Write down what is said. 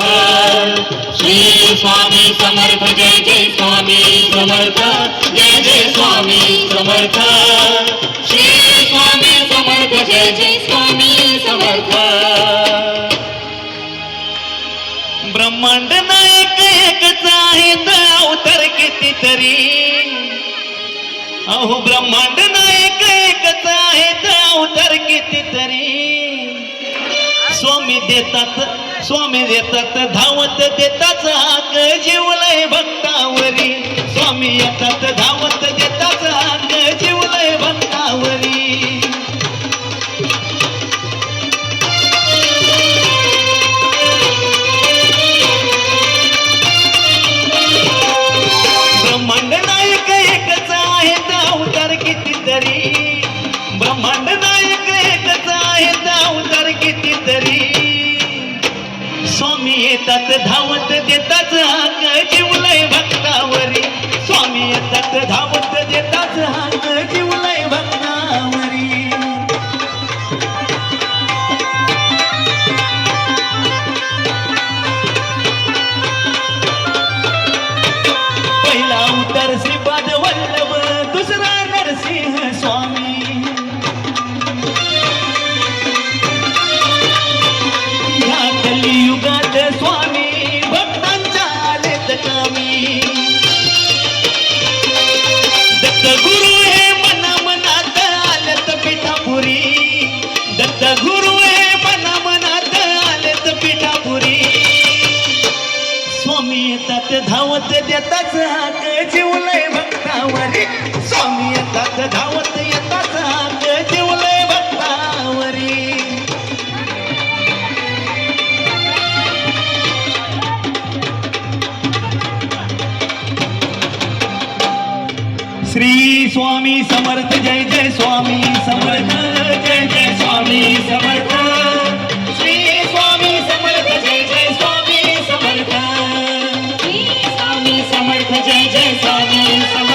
श्री स्वामी समर्थ जय जय स्वामी समर्थ जय जय स्वामी समर्थ श्री स्वामी समर्थ जय जय स्वामी समर्थ ब्रह्मांड नायक एकच आहे अवतर अवतार कितीतरी. अहो ब्रह्मांड नायक एकच आहे अवतर अवतार कितीतरी. स्वामी देतात स्वामी देतात धावत देताच हाक जीवलय भक्तावरी. स्वामी येतात धावत येतात धावत देतात हाक जिवलय भक्तावरी. स्वामी येतात धावत देतात हाक जिवलय भक्तावरी. पहिला उतर श्रीपाद वल्लभ दुसरा नरसिंह स्वामी. गुरु मना मनात आलेत पिठापुरी. स्वामी येतात धावत देताच हाक जीवलय भक्तावरी. स्वामी येतात धावत येताच हाक जीवलय भक्तावरी. श्री स्वामी समर्थ जय जय स्वामी समर्थ. Thank you.